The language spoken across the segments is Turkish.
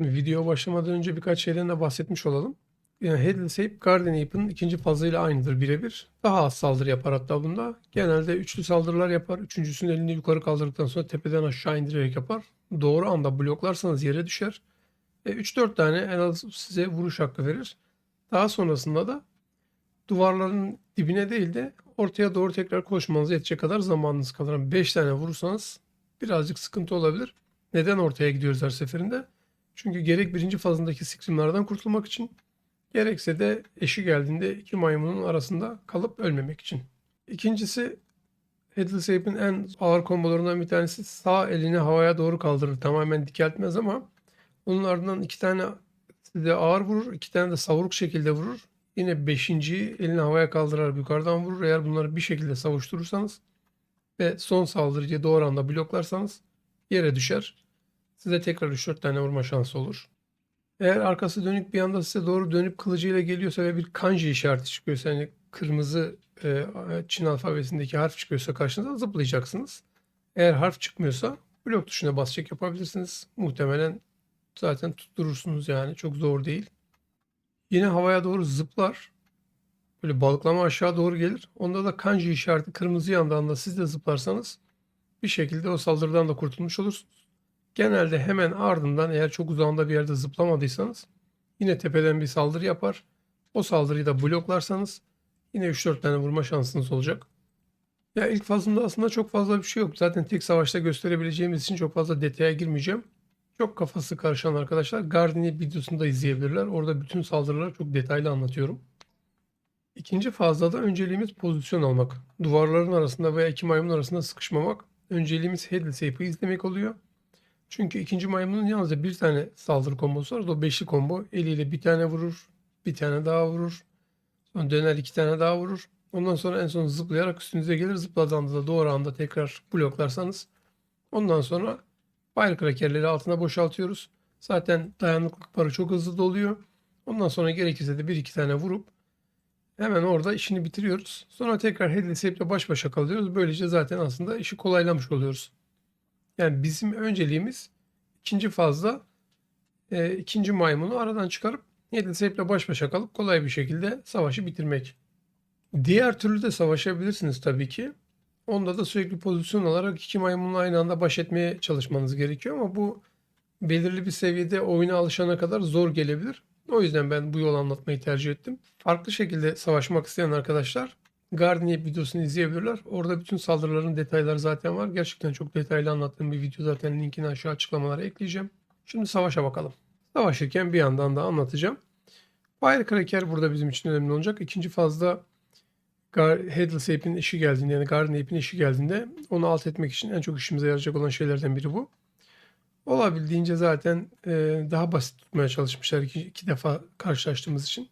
Video başlamadan önce birkaç şeyden de bahsetmiş olalım. Yani Headless Ape, Guardian Ape'ın ikinci fazıyla aynıdır birebir. Daha az saldırı yapar hatta bunda. Genelde üçlü saldırılar yapar. Üçüncüsünün elini yukarı kaldırdıktan sonra tepeden aşağı indirerek yapar. Doğru anda bloklarsanız yere düşer. E, 3-4 tane en az size vuruş hakkı verir. Daha sonrasında da duvarların dibine değil de ortaya doğru tekrar koşmanıza yetecek kadar zamanınız kalır. 5 tane vurursanız birazcık sıkıntı olabilir. Neden ortaya gidiyoruz her seferinde? Çünkü gerek birinci fazındaki scrimlerden kurtulmak için gerekse de eşi geldiğinde iki maymunun arasında kalıp ölmemek için. İkincisi Headless Ape'in en ağır kombolarından bir tanesi sağ elini havaya doğru kaldırır. Tamamen dikeltmez ama onun ardından iki tane size ağır vurur, iki tane de savuruk şekilde vurur. Yine beşinciyi elini havaya kaldırar yukarıdan vurur. Eğer bunları bir şekilde savuşturursanız ve son saldırıcıyı doğru anda bloklarsanız yere düşer. Size tekrar 3-4 tane vurma şansı olur. Eğer arkası dönük bir anda size doğru dönüp kılıcıyla geliyorsa ve bir kanji işareti çıkıyorsa yani kırmızı e, Çin alfabesindeki harf çıkıyorsa karşınıza zıplayacaksınız. Eğer harf çıkmıyorsa blok tuşuna basacak yapabilirsiniz. Muhtemelen zaten tutturursunuz yani çok zor değil. Yine havaya doğru zıplar. Böyle balıklama aşağı doğru gelir. Onda da kanji işareti kırmızı yandığında siz de zıplarsanız bir şekilde o saldırıdan da kurtulmuş olursunuz. Genelde hemen ardından eğer çok uzağında bir yerde zıplamadıysanız yine tepeden bir saldırı yapar. O saldırıyı da bloklarsanız yine 3-4 tane vurma şansınız olacak. Ya ilk fazında aslında çok fazla bir şey yok. Zaten tek savaşta gösterebileceğimiz için çok fazla detaya girmeyeceğim. Çok kafası karışan arkadaşlar Guardian'i videosunu da izleyebilirler. Orada bütün saldırıları çok detaylı anlatıyorum. İkinci fazda da önceliğimiz pozisyon almak. Duvarların arasında veya iki maymun arasında sıkışmamak. Önceliğimiz Headless Ape'ı izlemek oluyor. Çünkü ikinci maymunun yalnızca bir tane saldırı kombosu var. O beşli combo. Eliyle bir tane vurur. Bir tane daha vurur. Sonra döner iki tane daha vurur. Ondan sonra en son zıplayarak üstünüze gelir. Zıpladığında da doğru anda tekrar bloklarsanız. Ondan sonra firecracker'leri altına boşaltıyoruz. Zaten dayanıklılık barı çok hızlı doluyor. Ondan sonra gerekirse de bir iki tane vurup hemen orada işini bitiriyoruz. Sonra tekrar Headless baş başa kalıyoruz. Böylece zaten aslında işi kolaylamış oluyoruz. Yani bizim önceliğimiz ikinci fazla e, ikinci maymunu aradan çıkarıp Headless Ape'le baş başa kalıp kolay bir şekilde savaşı bitirmek. Diğer türlü de savaşabilirsiniz tabii ki. Onda da sürekli pozisyon alarak iki maymunla aynı anda baş etmeye çalışmanız gerekiyor ama bu belirli bir seviyede oyuna alışana kadar zor gelebilir. O yüzden ben bu yolu anlatmayı tercih ettim. Farklı şekilde savaşmak isteyen arkadaşlar Guardian videosunu izleyebilirler. Orada bütün saldırıların detayları zaten var. Gerçekten çok detaylı anlattığım bir video zaten linkini aşağı açıklamalara ekleyeceğim. Şimdi savaşa bakalım. Savaşırken bir yandan da anlatacağım. Firecracker burada bizim için önemli olacak. İkinci fazda Headless Ape'in işi geldiğinde yani Guardian Ape'in işi geldiğinde onu alt etmek için en çok işimize yarayacak olan şeylerden biri bu. Olabildiğince zaten e, daha basit tutmaya çalışmışlar iki, iki defa karşılaştığımız için.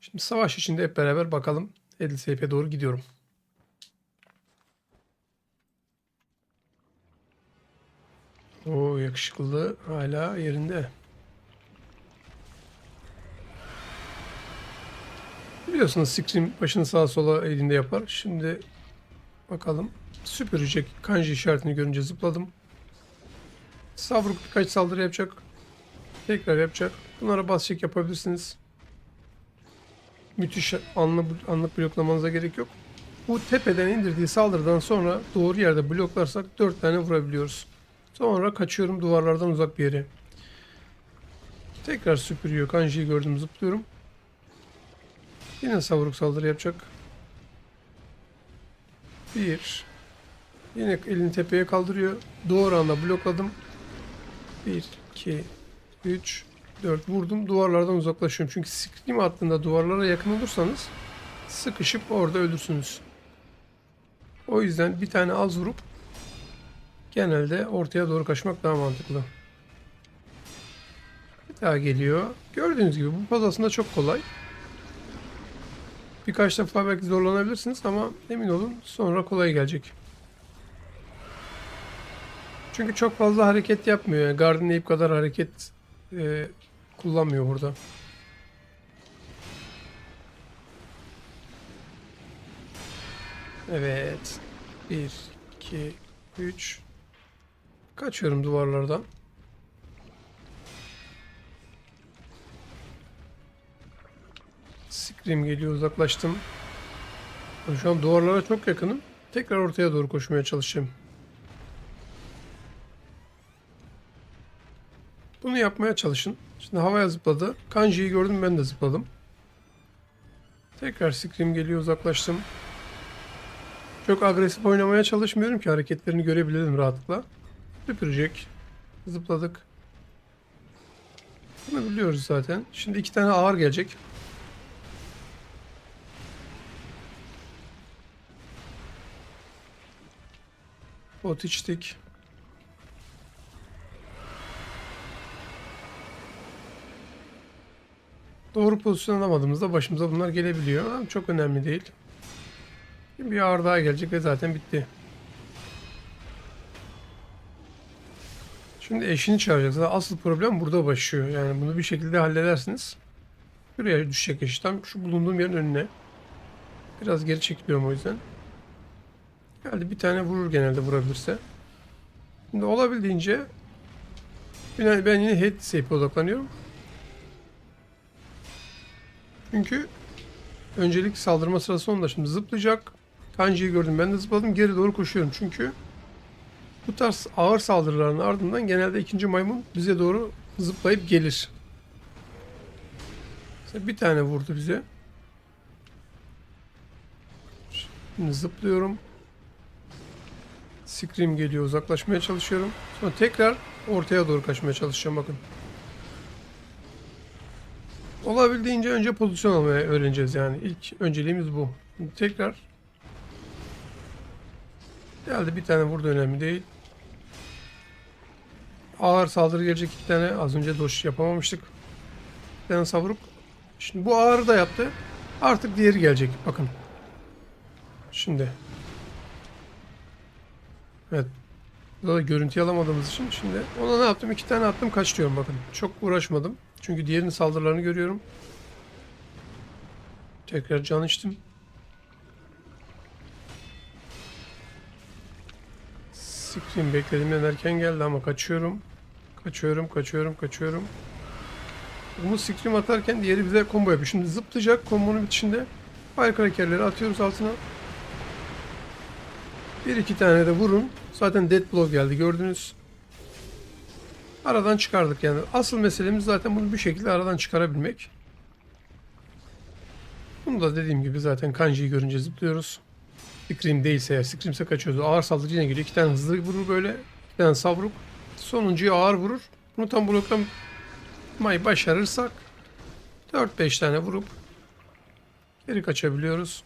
Şimdi savaş içinde hep beraber bakalım. Headless Ape'e doğru gidiyorum. O yakışıklı hala yerinde. Biliyorsunuz Scream başını sağa sola elinde yapar. Şimdi bakalım. Süpürecek. Kanji işaretini görünce zıpladım. Savruk birkaç saldırı yapacak. Tekrar yapacak. Bunlara bas çek yapabilirsiniz. Müthiş anlı, anlık bloklamanıza gerek yok. Bu tepeden indirdiği saldırıdan sonra doğru yerde bloklarsak 4 tane vurabiliyoruz. Sonra kaçıyorum duvarlardan uzak bir yere. Tekrar süpürüyor. Kanji'yi gördüm zıplıyorum. Yine savruk saldırı yapacak. Bir. Yine elini tepeye kaldırıyor. Doğru anda blokladım. 1, 2, 3, 4 vurdum. Duvarlardan uzaklaşıyorum. Çünkü scream attığında duvarlara yakın olursanız sıkışıp orada ölürsünüz. O yüzden bir tane az vurup genelde ortaya doğru kaçmak daha mantıklı. Bir daha geliyor. Gördüğünüz gibi bu paz aslında çok kolay. Birkaç defa belki zorlanabilirsiniz ama emin olun sonra kolay gelecek. Çünkü çok fazla hareket yapmıyor. Yani Ape kadar hareket e, kullanmıyor burada. Evet. 1, 2, 3. Kaçıyorum duvarlardan. Scream geliyor uzaklaştım. Şu an duvarlara çok yakınım. Tekrar ortaya doğru koşmaya çalışacağım. Bunu yapmaya çalışın. Şimdi havaya zıpladı. Kanji'yi gördüm ben de zıpladım. Tekrar Scream geliyor uzaklaştım. Çok agresif oynamaya çalışmıyorum ki hareketlerini görebilelim rahatlıkla. Süpürecek. Zıpladık. Bunu biliyoruz zaten. Şimdi iki tane ağır gelecek. Ot içtik. Doğru pozisyon alamadığımızda başımıza bunlar gelebiliyor. Ama çok önemli değil. Bir ağır daha gelecek ve zaten bitti. Şimdi eşini çağıracaksınız. Asıl problem burada başlıyor. Yani bunu bir şekilde halledersiniz. Buraya düşecek eş. Tam şu bulunduğum yerin önüne. Biraz geri çekiliyorum o yüzden. Geldi bir tane vurur genelde vurabilirse. Şimdi olabildiğince ben, yine head save'e odaklanıyorum. Çünkü öncelik saldırma sırası onda. Şimdi zıplayacak. Kanji'yi gördüm. Ben de zıpladım. Geri doğru koşuyorum. Çünkü bu tarz ağır saldırıların ardından genelde ikinci maymun bize doğru zıplayıp gelir. Mesela bir tane vurdu bize. Şimdi zıplıyorum. Scream geliyor. Uzaklaşmaya çalışıyorum. Sonra tekrar ortaya doğru kaçmaya çalışacağım. Bakın. Olabildiğince önce pozisyon almaya öğreneceğiz yani. İlk önceliğimiz bu. Şimdi tekrar geldi bir tane vurdu önemli değil. Ağır saldırı gelecek iki tane. Az önce doş yapamamıştık. Bir tane. Şimdi bu ağırı da yaptı. Artık diğeri gelecek. Bakın. Şimdi. Evet. Burada da görüntü alamadığımız için şimdi ona ne yaptım? İki tane attım kaçıyorum bakın. Çok uğraşmadım. Çünkü diğerinin saldırılarını görüyorum. Tekrar can içtim. Scream beklediğimden erken geldi ama kaçıyorum. Kaçıyorum, kaçıyorum, kaçıyorum. Bunu Scream atarken diğeri bize combo yapıyor. Şimdi zıplayacak kombonun bitişinde. Firecracker'leri atıyoruz altına. Bir iki tane de vurun. Zaten dead blow geldi gördünüz. Aradan çıkardık yani. Asıl meselemiz zaten bunu bir şekilde aradan çıkarabilmek. Bunu da dediğim gibi zaten Kanji'yi görünce zıplıyoruz. Scream değilse eğer Scream'se kaçıyoruz. Ağır saldırı yine geliyor. İki tane hızlı vurur böyle. İki tane savruk. Sonuncuyu ağır vurur. Bunu tam bloklamayı başarırsak 4-5 tane vurup geri kaçabiliyoruz.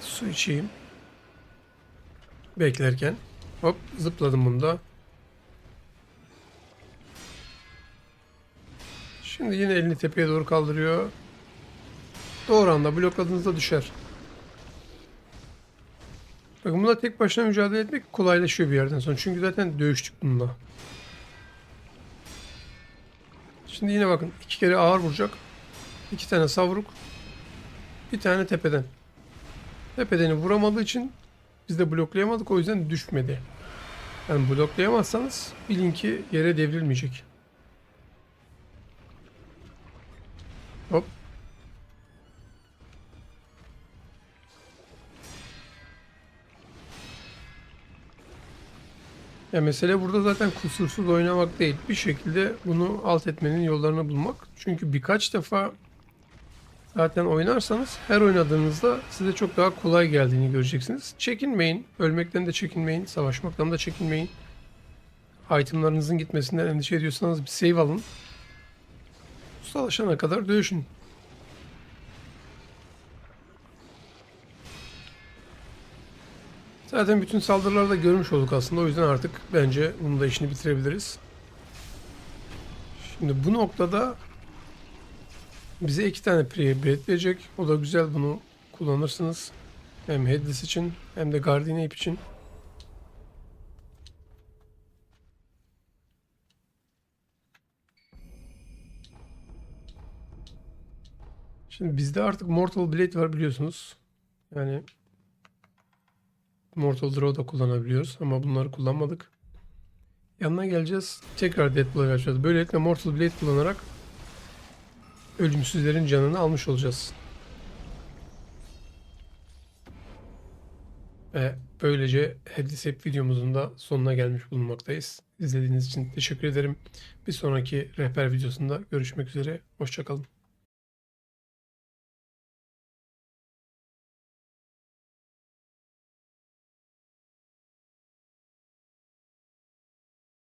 Su içeyim. Beklerken. Hop zıpladım bunda. Şimdi yine elini tepeye doğru kaldırıyor. Doğru anda blokladığınızda düşer. Bakın bununla tek başına mücadele etmek kolaylaşıyor bir yerden sonra. Çünkü zaten dövüştük bununla. Şimdi yine bakın iki kere ağır vuracak. İki tane savruk. Bir tane tepeden. Tepedeni vuramadığı için biz de bloklayamadık o yüzden düşmedi. Yani bloklayamazsanız bilin ki yere devrilmeyecek. Hop. Ya mesele burada zaten kusursuz oynamak değil. Bir şekilde bunu alt etmenin yollarını bulmak. Çünkü birkaç defa zaten oynarsanız her oynadığınızda size çok daha kolay geldiğini göreceksiniz. Çekinmeyin. Ölmekten de çekinmeyin. Savaşmaktan da çekinmeyin. Itemlarınızın gitmesinden endişe ediyorsanız bir save alın. Ustalaşana kadar dövüşün. Zaten bütün saldırıları da görmüş olduk aslında. O yüzden artık bence bunun da işini bitirebiliriz. Şimdi bu noktada bize iki tane pre-bet verecek. O da güzel bunu kullanırsınız. Hem Headless için hem de Guardian Ape için. Şimdi bizde artık Mortal Blade var biliyorsunuz. Yani Mortal Draw da kullanabiliyoruz ama bunları kullanmadık. Yanına geleceğiz. Tekrar Death Blow yapacağız. Böylelikle Mortal Blade kullanarak ölümsüzlerin canını almış olacağız. Ve böylece Headless videomuzun da sonuna gelmiş bulunmaktayız. İzlediğiniz için teşekkür ederim. Bir sonraki rehber videosunda görüşmek üzere. Hoşçakalın.